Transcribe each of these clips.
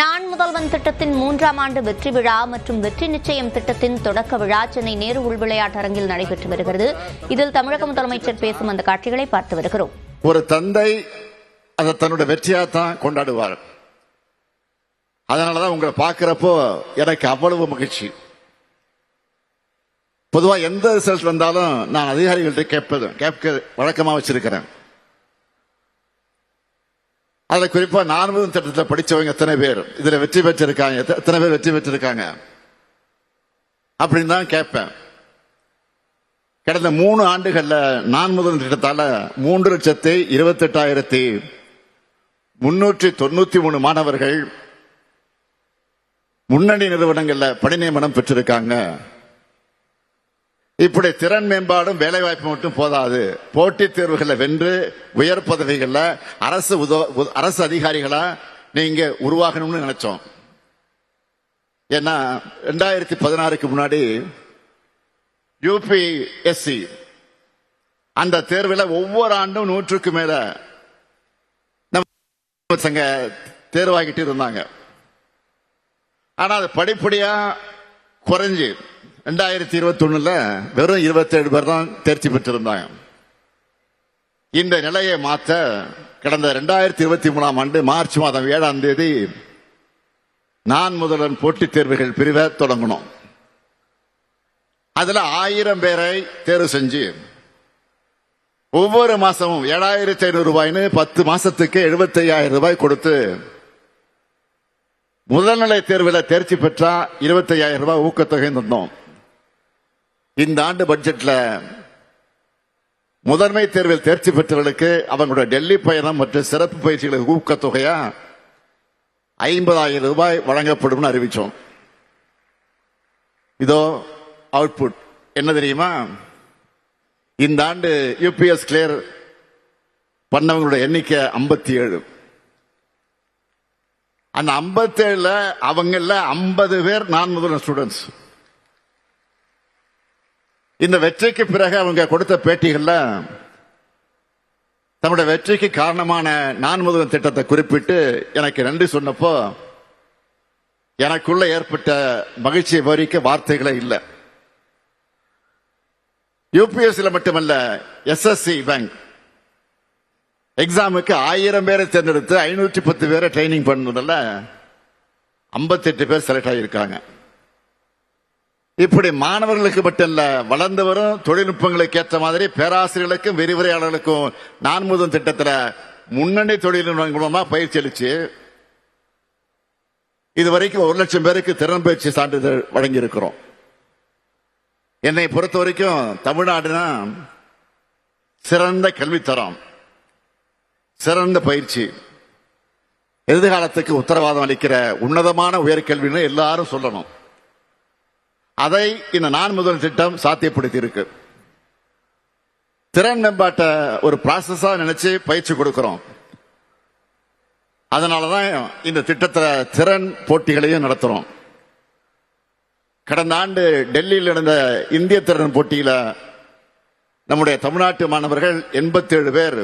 நான் முதல்வன் திட்டத்தின் மூன்றாம் ஆண்டு வெற்றி விழா மற்றும் வெற்றி நிச்சயம் திட்டத்தின் தொடக்க விழா சென்னை நேரு உள் விளையாட்டரங்கில் நடைபெற்று வருகிறது. இதில் தமிழக முதலமைச்சர் பேசும் அந்த காட்சிகளை பார்த்து வருகிறோம். ஒரு தந்தை அதை தன்னுடைய வெற்றியாக தான் கொண்டாடுவார். அதனாலதான் உங்களை பார்க்கிறப்போ எனக்கு அவ்வளவு மகிழ்ச்சி. பொதுவா எந்த ரிசல்ட் வந்தாலும் நான் அதிகாரிகள்ட்ட கேட்பது கேட்க வழக்கமா வச்சிருக்கிறேன். அதில் குறிப்பா நான்கு திட்டத்தில் படிச்சவங்க எத்தனை பேர்? இதுல வெற்றி பெற்றிருக்காங்க. எத்தனை பேர் வெற்றி பெற்றிருக்காங்க? அப்படின்னு தான் கேட்பேன். கடந்த மூணு ஆண்டுகளில் நான் முதல் திட்டத்தால மூன்று லட்சத்தி இருபத்தெட்டாயிரத்தி முன்னூற்றி தொண்ணூத்தி மூணு மாணவர்கள் முன்னணி நிறுவனங்களில் பணி நியமனம் பெற்றிருக்காங்க. இப்படி திறன் மேம்பாடும் வேலை வாய்ப்பு மட்டும் போதாது. போட்டித் தேர்வுகளை வென்று உயர் பதவிகளில் அரசு உதவ அரசு அதிகாரிகளா நீங்க உருவாகணும்னு நினைச்சோம். ஏன்னா ரெண்டாயிரத்தி பதினாறுக்கு முன்னாடி யூபிஎஸ்சி அந்த தேர்வில் ஒவ்வொரு ஆண்டும் நூற்றுக்கு மேல நம்ம சங்க தேர்வாகிட்டு இருந்தாங்க. ஆனா அது படிப்படியா குறைஞ்சு ரெண்டாயிரத்தி இருபத்தி ஒண்ணுல வெறும் இருபத்தேழு பேர் தான் தேர்ச்சி பெற்றிருந்தாங்க. இந்த நிலையை மாற்ற கடந்த ரெண்டாயிரத்தி இருபத்தி மூணாம் ஆண்டு மார்ச் மாதம் ஏழாம் தேதி நான் முதல்வன் போட்டித் தேர்வுகள் பிரிவை தொடங்கணும் அதுல ஆயிரம் பேரை தேர்வு செஞ்சு ஒவ்வொரு மாசமும் ஏழாயிரத்தி ஐநூறு ரூபாய்னு பத்து மாசத்துக்கு எழுபத்தி ஐயாயிரம் ரூபாய் கொடுத்து முதல்நிலை தேர்வில் தேர்ச்சி பெற்றா இருபத்தி ஐயாயிரம் ரூபாய் ஊக்கத்தொகை தந்தோம் இந்த ஆண்டு பட்ஜெட்ல முதன்மை தேர்வில் தேர்ச்சி பெற்றவர்களுக்கு அவங்களோட டெல்லி பயணம் மற்றும் சிறப்பு பயிற்சிகளுக்கு ஊக்கத்தொகையா ஐம்பதாயிரம் ரூபாய் வழங்கப்படும் அறிவிச்சோம். இதோ அவுட்புட் என்ன தெரியுமா? இந்த ஆண்டு யூபிஎஸ் கிளியர் பண்ணவங்களோட எண்ணிக்கை ஐம்பத்தி ஏழு அந்த ஐம்பத்தேழுல அவங்கள ஐம்பது பேர் நான் முதல் ஸ்டூடெண்ட்ஸ் இந்த வெற்றிக்கு பிறகு அவங்க கொடுத்த பேட்டிகள்ல தம்முடைய வெற்றிக்கு காரணமான நான் முதல் திட்டத்தை குறிப்பிட்டு எனக்கு நன்றி சொன்னப்போ எனக்குள்ள ஏற்பட்ட மகிழ்ச்சியை விவரிக்க வார்த்தைகளே இல்லை. யூபிஎஸ்சில மட்டுமல்ல எஸ்எஸ்சி பேங்க். எக்ஸாமுக்கு ஆயிரம் பேரை தேர்ந்தெடுத்து ஐநூற்றி பத்து பேரை ட்ரைனிங் பண்ணதில் ஐம்பத்தெட்டு பேர் செலக்ட் ஆகியிருக்காங்க. இப்படி மாணவர்களுக்கு மட்டும் இல்ல வளர்ந்து வரும் தொழில்நுட்பங்களுக்கு ஏற்ற மாதிரி பேராசிரியர்களுக்கும் விரிவுரையாளர்களுக்கும் நான் முதல் திட்டத்தில் முன்னணி தொழில்நுட்பம் மூலமா பயிற்சி அளிச்சு இதுவரைக்கும் ஒரு லட்சம் பேருக்கு திறன் பயிற்சி சான்றிதழ் வழங்கி இருக்கிறோம் என்னை பொறுத்த வரைக்கும் தமிழ்நாடுனா சிறந்த கல்வித்தரம் சிறந்த பயிற்சி. எதிர்காலத்துக்கு உத்தரவாதம் அளிக்கிற உன்னதமான உயர்கல்வின்னு எல்லாரும் சொல்லணும். அதை இந்த நான் முதல் திட்டம் சாத்தியப்படுத்தி இருக்கு திறன் மேம்பாட்டை ஒரு ப்ராசஸா நினைச்சு பயிற்சி கொடுக்கிறோம். அதனாலதான் இந்த திட்டத்தில் திறன் போட்டிகளையும் நடத்துறோம். கடந்த ஆண்டு டெல்லியில் நடந்த இந்திய திறன் போட்டியில நம்முடைய தமிழ்நாட்டு மாணவர்கள் 87 பேர்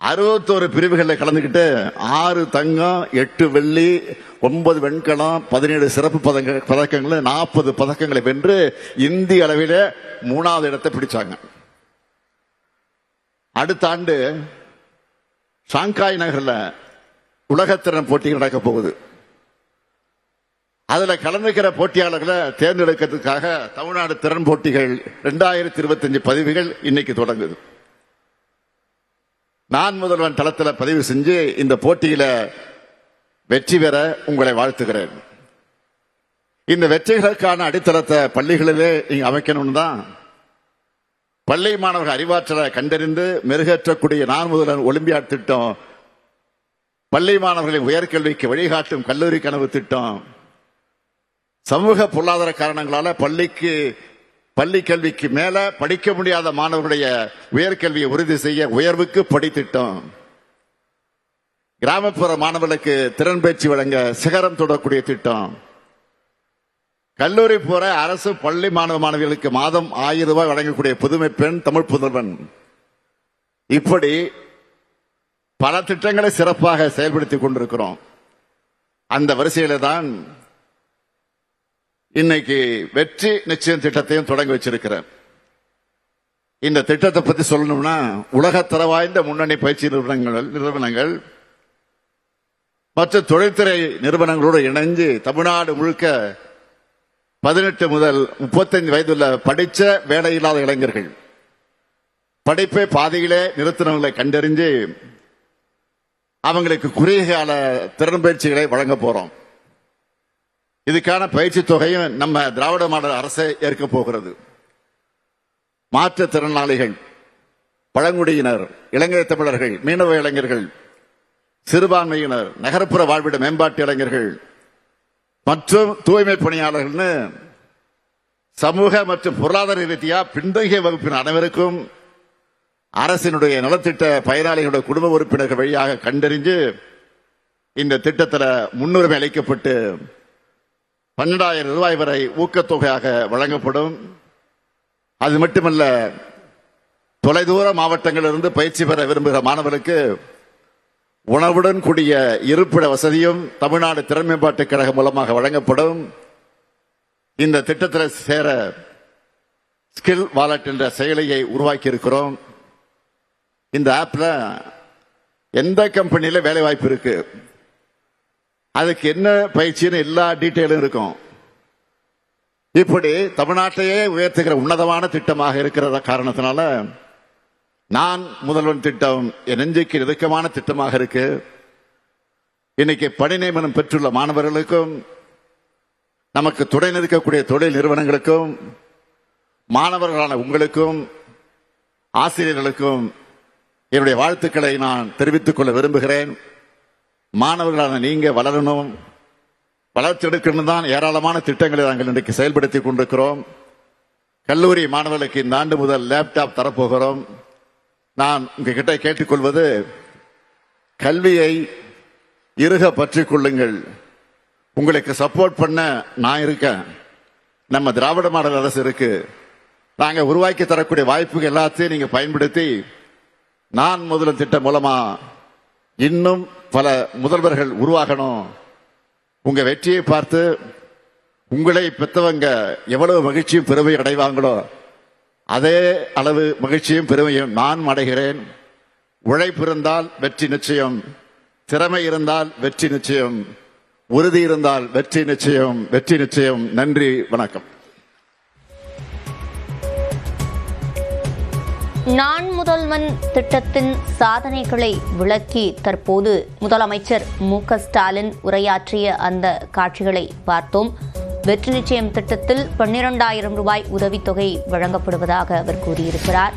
அறுபத்தோரு பிரிவுகளில் கலந்துக்கிட்டு ஆறு தங்கம் எட்டு வெள்ளி ஒன்பது வெண்கலம் பதினேழு சிறப்பு பதங்க பதக்கங்கள் நாற்பது பதக்கங்களை வென்று இந்திய அளவில் மூணாவது இடத்தை பிடிச்சாங்க. அடுத்த ஆண்டு ஷாங்காய் நகரில் உலகத்திறன் போட்டிகள் நடக்க போகுது. அதில் கலந்துக்கிற போட்டியாளர்களை தேர்ந்தெடுக்கிறதுக்காக தமிழ்நாடு திறன் போட்டிகள் ரெண்டாயிரத்தி இருபத்தஞ்சு பதிவுகள் இன்னைக்கு தொடங்குது. நான் முதல்வன் தளத்தில் பதிவு செஞ்சு இந்த போட்டியில வெற்றி பெற உங்களை வாழ்த்துகிறேன். இந்த வெற்றிகளுக்கான அடித்தளத்தை பள்ளிகளிலே நீங்கள் அமைக்கணும்னு தான் பள்ளி மாணவர்கள் அறிவாற்றலை கண்டறிந்து மெருகேற்றக்கூடிய நான் முதல்வன் ஒலிம்பியாட் திட்டம் பள்ளி மாணவர்களின் உயர்கல்விக்கு வழிகாட்டும் கல்லூரி கனவு திட்டம் சமூக பொருளாதார காரணங்களால பள்ளிக்கு பள்ளி கல்விக்கு மேல படிக்க முடியாத மாணவர்களுடைய உயர்கல்வியை உறுதி செய்ய உயர்வுக்கு படித்திட்டம். கிராமப்புற மாணவர்களுக்கு திறன் பயிற்சி வழங்க சிகரம் தொடக்கூடிய திட்டம். கல்லூரி போற அரசு பள்ளி மாணவ மாணவிகளுக்கு மாதம் ஆயிரம் ரூபாய் வழங்கக்கூடிய புதுமை பெண் தமிழ் புதல்வன். இப்படி பல திட்டங்களை சிறப்பாக செயல்படுத்திக் கொண்டிருக்கிறோம். அந்த வரிசையில தான் இன்னைக்கு வெற்றி நிச்சயம் திட்டத்தையும் தொடங்கி வச்சிருக்கிறேன். இந்த திட்டத்தை பத்தி சொல்லணும்னா உலகத்தர வாய்ந்த முன்னணி பயிற்சி நிறுவனங்கள் நிறுவனங்கள் மற்ற தொழில்துறை நிறுவனங்களோடு இணைஞ்சு தமிழ்நாடு முழுக்க பதினெட்டு முதல் முப்பத்தஞ்சு வயதுள்ள படித்த வேலையில்லாத இளைஞர்கள் படிப்பை பாதியிலே நிறுத்தினவங்களை கண்டறிஞ்சு அவங்களுக்கு குறுகிய கால திறன் பயிற்சிகளை வழங்க போறோம். இதுக்கான பயிற்சி தொகையும் நம்ம திராவிட மாடல் அரசே ஏற்க போகிறது. மாற்றுத்திறனாளிகள் பழங்குடியினர் இலங்கை தமிழர்கள் மீனவ இளைஞர்கள் சிறுபான்மையினர் நகர்ப்புற வாழ்விட மேம்பாட்டு இளைஞர்கள் மற்றும் தூய்மை பணியாளர்கள்னு சமூக மற்றும் பொருளாதார ரீதியா பின்தங்கிய வகுப்பின் அனைவருக்கும் அரசினுடைய நலத்திட்ட பயனாளிகளுடைய குடும்ப உறுப்பினர்கள் வழியாக கண்டறிஞ்சு இந்த திட்டத்தில் முன்னுரிமை அளிக்கப்பட்டு பன்னெண்டாயிரம் ரூபாய் வரை ஊக்கத்தொகையாக வழங்கப்படும். அது மட்டுமல்ல தொலைதூர மாவட்டங்களிலிருந்து பயிற்சி பெற விரும்புகிற மாணவர்களுக்கு உணவுடன் கூடிய இருப்பிட வசதியும் தமிழ்நாடு திறன் மேம்பாட்டுக் கழகம் மூலமாக வழங்கப்படும். இந்த திட்டத்தில் சேர ஸ்கில் வாலெட் என்ற செயலியை உருவாக்கி இருக்கிறோம் இந்த ஆப்ல எந்த கம்பெனியில வேலை வாய்ப்பு அதுக்கு என்ன பயிற்சின்னு எல்லா டீட்டெயிலும் இருக்கும். இப்படி தமிழ்நாட்டையே உயர்த்துகிற உன்னதமான திட்டமாக இருக்கிற காரணத்தினால நான் முதல்வன் திட்டம் என் நெஞ்சுக்கு நெருக்கமான திட்டமாக இருக்கு. இன்னைக்கு பணி நியமனம் பெற்றுள்ள மாணவர்களுக்கும் நமக்கு துணை நிற்கக்கூடிய தொழில் நிறுவனங்களுக்கும் மாணவர்களான உங்களுக்கும் ஆசிரியர்களுக்கும் என்னுடைய வாழ்த்துக்களை நான் தெரிவித்துக் கொள்ள விரும்புகிறேன். மாணவர்களான நீங்க வளரணும் வளர்ச்சி எடுக்கணும் தான் ஏராளமான திட்டங்களை நாங்கள் இன்றைக்கு செயல்படுத்தி கொண்டிருக்கிறோம். கல்லூரி மாணவர்களுக்கு இந்த ஆண்டு முதல் லேப்டாப் தரப்போகிறோம். நான் உங்ககிட்ட கேட்டுக்கொள்வது கல்வியை இறுக பற்றி கொள்ளுங்கள். உங்களுக்கு சப்போர்ட் பண்ண நான் இருக்கேன். நம்ம திராவிட மாடல் அரசு இருக்கு. நாங்கள் உருவாக்கி தரக்கூடிய வாய்ப்புகள் எல்லாத்தையும் நீங்கள் பயன்படுத்தி நான் முதல்வர் திட்டம் மூலமா இன்னும் பல முதல்வர்கள் உருவாகணும். உங்க வெற்றியை பார்த்து உங்களை பெற்றவங்க எவ்வளவு மகிழ்ச்சியும் பெருமையும் அடைவாங்களோ அதே அளவு மகிழ்ச்சியும் பெருமையும் நான் அடைகிறேன். உழைப்பு இருந்தால் வெற்றி நிச்சயம் திறமை இருந்தால் வெற்றி நிச்சயம் உறுதி இருந்தால் வெற்றி நிச்சயம் வெற்றி நிச்சயம். நன்றி வணக்கம். நான் முதல்வன் திட்டத்தின் சாதனைகளை விளக்கி தற்போது முதலமைச்சர் மு ஸ்டாலின் உரையாற்றிய அந்த காட்சிகளை பார்த்தோம். வெற்றி நிச்சயம் திட்டத்தில் பன்னிரண்டாயிரம் ரூபாய் உதவித்தொகை வழங்கப்படுவதாக அவர் கூறியிருக்கிறார்.